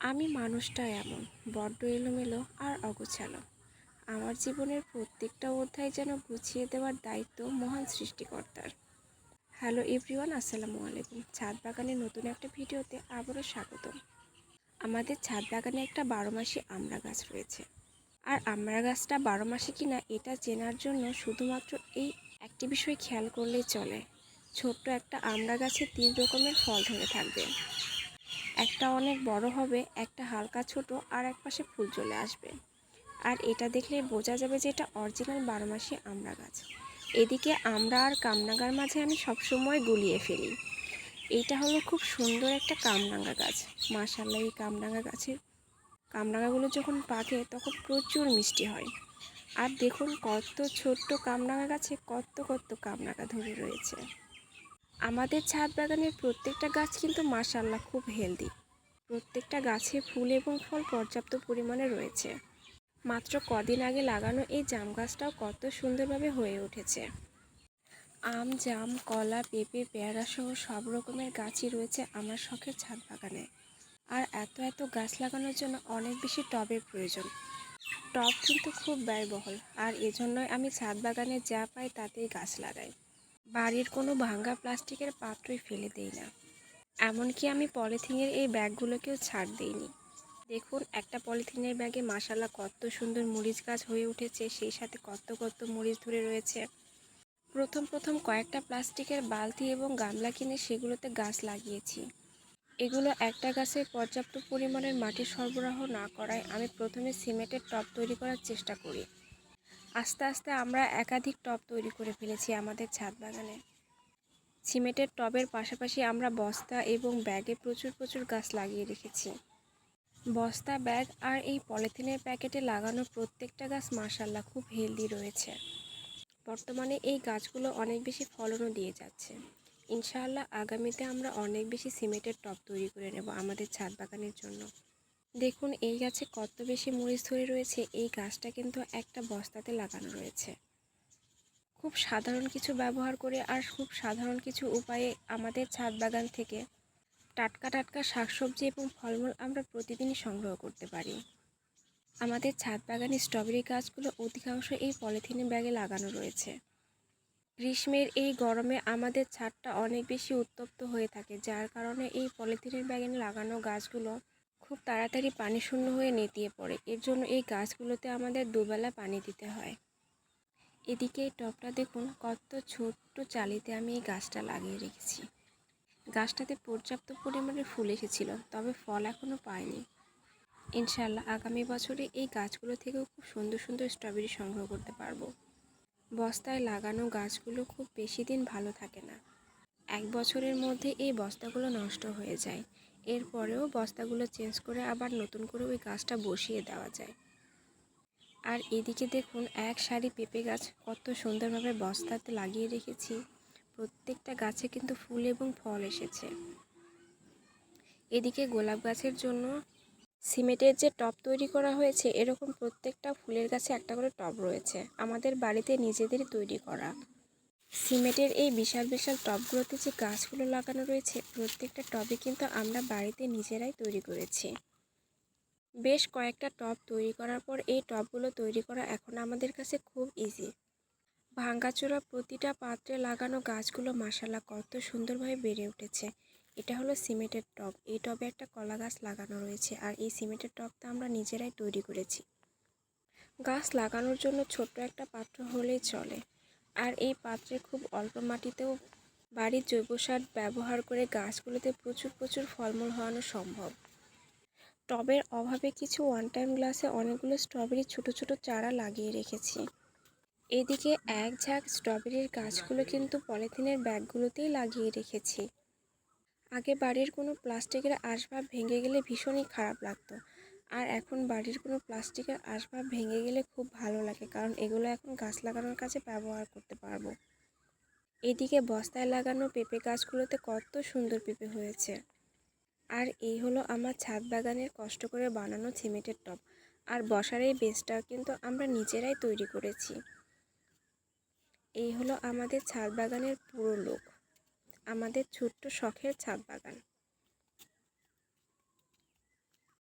আমি মানুষটা এমন, বড্ড এলোমেলো আর অগোছালো। আমার জীবনের প্রত্যেকটা অধ্যায় যেন গুছিয়ে দেওয়ার দায়িত্ব মহান সৃষ্টিকর্তার। হ্যালো এভরিওয়ান, আসসালামু আলাইকুম। ছাদ বাগানের নতুন একটা ভিডিওতে আবারও স্বাগতম। আমাদের ছাদ বাগানে একটা বারো মাসি আমড়া গাছ রয়েছে। আর আমড়া গাছটা বারো মাসে কিনা এটা চেনার জন্য শুধুমাত্র এই একটি বিষয় খেয়াল করলেই চলে। ছোট্ট একটা আমড়া গাছে তিন রকমের ফল ধরে থাকবে। একটা অনেক বড় হবে, একটা হালকা ছোট আর এক পাশে ফুল চলে আসবে। আর এটা দেখলে বোঝা যাবে যে এটা অরিজিনাল বারোমাসি আমড়া গাছ। এদিকে আমরা আর কামনাগার মাঝে আমি সবসময় গুলিয়ে ফেলি। এইটা হলো খুব সুন্দর একটা কামরাঙ্গা গাছ। মাশাল্লাহ এই কামরাঙ্গা গাছের কামরাঙ্গাগুলো যখন পাকে তখন প্রচুর মিষ্টি হয়। আর দেখুন কত ছোট্ট কামরাঙা গাছে কত কত কামরাঙা ধরে রয়েছে। আমাদের ছাদ বাগানের প্রত্যেকটা গাছ কিন্তু মাশাল্লাহ খুব হেলদি প্রত্যেকটা গাছে ফুল এবং ফল পর্যাপ্ত পরিমাণে রয়েছে। মাত্র কদিন আগে লাগানো এই জাম গাছটাও কত সুন্দরভাবে হয়ে উঠেছে। আম, জাম, কলা, পেঁপে, পেয়ারা সহ সব রকমের গাছই রয়েছে আমার শখের ছাদ বাগানে। আর এত এত গাছ লাগানোর জন্য অনেক বেশি টবের প্রয়োজন। টব কিন্তু খুব ব্যয়বহুল, আর এজন্যই আমি ছাদ বাগানে যা পাই তাতেই গাছ লাগাই। বাড়ির কোনো ভাঙ্গা প্লাস্টিকের পাত্রই ফেলে দেই না। এমনকি আমি পলিথিনের এই ব্যাগগুলোকেও ছাড় দিইনি। দেখুন, একটা পলিথিনের ব্যাগে মাসালা কত সুন্দর মরিচ গাছ হয়ে উঠেছে, সেই সাথে কত কত মরিচ ধরে রয়েছে। প্রথম প্রথম কয়েকটা প্লাস্টিকের বালতি এবং গামলা কিনে সেগুলোতে গাছ লাগিয়েছি। এগুলো একটা গাছে পর্যাপ্ত পরিমাণের মাটি সরবরাহ না করায় আমি প্রথমে সিমেন্টের টব তৈরি করার চেষ্টা করি। আস্তে আস্তে আমরা একাধিক টব তৈরি করে ফেলেছি আমাদের ছাদ বাগানে। সিমেন্টের টবের পাশাপাশি আমরা বস্তা এবং ব্যাগে প্রচুর প্রচুর গাছ লাগিয়ে রেখেছি। বস্তা, ব্যাগ আর এই পলিথিনের প্যাকেটে লাগানো প্রত্যেকটা গাছ মাসাল্লাহ খুব হেলদি রয়েছে। বর্তমানে এই গাছগুলো অনেক বেশি ফলনও দিয়ে যাচ্ছে। ইনশাআল্লাহ আগামীতে আমরা অনেক বেশি সিমেন্টের টব তৈরি করে নেব আমাদের ছাদ বাগানের জন্য। দেখুন, এই গাছে কত বেশি মরিচ ধরে রয়েছে, এই গাছটা কিন্তু একটা বস্তাতে লাগানো রয়েছে। খুব সাধারণ কিছু ব্যবহার করে আর খুব সাধারণ কিছু উপায়ে আমাদের ছাদ বাগান থেকে টাটকা টাটকা শাকসবজি এবং ফলমূল আমরা প্রতিদিনই সংগ্রহ করতে পারি। আমাদের ছাদ বাগানে স্ট্রবেরি গাছগুলো অধিকাংশ এই পলিথিনের ব্যাগে লাগানো রয়েছে। গ্রীষ্মের এই গরমে আমাদের ছাদটা অনেক বেশি উত্তপ্ত হয়ে থাকে, যার কারণে এই পলিথিনের ব্যাগে লাগানো গাছগুলো খুব তাড়াতাড়ি পানি শূন্য হয়ে নেতিয়ে পড়ে। এর জন্য এই গাছগুলোতে আমাদের দুবেলা পানি দিতে হয়। এদিকে এই টবটা দেখুন, কত ছোট্ট চালিতে আমি এই গাছটা লাগিয়ে রেখেছি। গাছটাতে পর্যাপ্ত পরিমাণে ফুল এসেছিল, তবে ফল এখনও পায়নি ইনশাল্লাহ আগামী বছরে এই গাছগুলো থেকেও খুব সুন্দর সুন্দর স্ট্রবেরি সংগ্রহ করতে পারব। বস্তায় লাগানো গাছগুলো খুব বেশি দিন ভালো থাকে না। এক বছরের মধ্যে এই বস্তাগুলো নষ্ট হয়ে যায়। এরপরেও বস্তাগুলো চেঞ্জ করে আবার নতুন করে ওই গাছটা বসিয়ে দেওয়া যায়। আর এদিকে দেখুন, এক সারি পেঁপে গাছ কত সুন্দরভাবে বস্তাতে লাগিয়ে রেখেছি। প্রত্যেকটা গাছে কিন্তু ফুল এবং ফল এসেছে। এদিকে গোলাপ গাছের জন্য সিমেন্টের যে টব তৈরি করা হয়েছে, এরকম প্রত্যেকটা ফুলের গাছে একটা করে টব রয়েছে। আমাদের বাড়িতে নিজেদেরই তৈরি করা। সিমেন্টের এই বিশাল বিশাল টবগুলোতে যে গাছগুলো লাগানো রয়েছে, প্রত্যেকটা টবে কিন্তু আমরা বাড়িতে নিজেরাই তৈরি করেছি। বেশ কয়েকটা টব তৈরি করার পর এই টবগুলো তৈরি করা এখন আমাদের কাছে খুব ইজি ভাঙ্গাচোরা প্রতিটা পাত্রে লাগানো গাছগুলো মাসালা কত সুন্দরভাবে বেড়ে উঠেছে। এটা হলো সিমেন্টের টব। এই টবে একটা কলা গাছ লাগানো রয়েছে আর এই সিমেন্টের টবটা আমরা নিজেরাই তৈরি করেছি। গাছ লাগানোর জন্য ছোট্ট একটা পাত্র হলেই চলে। আর এই পাত্রে খুব অল্প মাটিতেও বাড়ির জৈব সার ব্যবহার করে গাছগুলোতে প্রচুর প্রচুর ফলমূল হওয়ানো সম্ভব। টবের অভাবে কিছু ওয়ান টাইম গ্লাসে অনেকগুলো স্ট্রবেরি ছোট ছোট চারা লাগিয়ে রেখেছি। এদিকে এক ঝাঁক স্ট্রবেরির গাছগুলো কিন্তু পলিথিনের ব্যাগগুলোতেই লাগিয়ে রেখেছি। আগে বাড়ির কোনো প্লাস্টিকের আসবাব ভেঙে গেলে ভীষণই খারাপ লাগতো। আর এখন বাড়ির কোনো প্লাস্টিকের আসবাব ভেঙে গেলে খুব ভালো লাগে, কারণ এগুলো এখন গাছ লাগানোর কাছে ব্যবহার করতে পারব। এদিকে বস্তায় লাগানো পেঁপে গাছগুলোতে কত সুন্দর পেঁপে হয়েছে। আর এই হলো আমার ছাদ বাগানের কষ্ট করে বানানো সিমেন্টের টব। আর বসার এই বেসটা কিন্তু আমরা নিজেরাই তৈরি করেছি। এই হলো আমাদের ছাদ বাগানের পুরো লোক আমাদের ছোট্ট শখের ছাদ বাগান।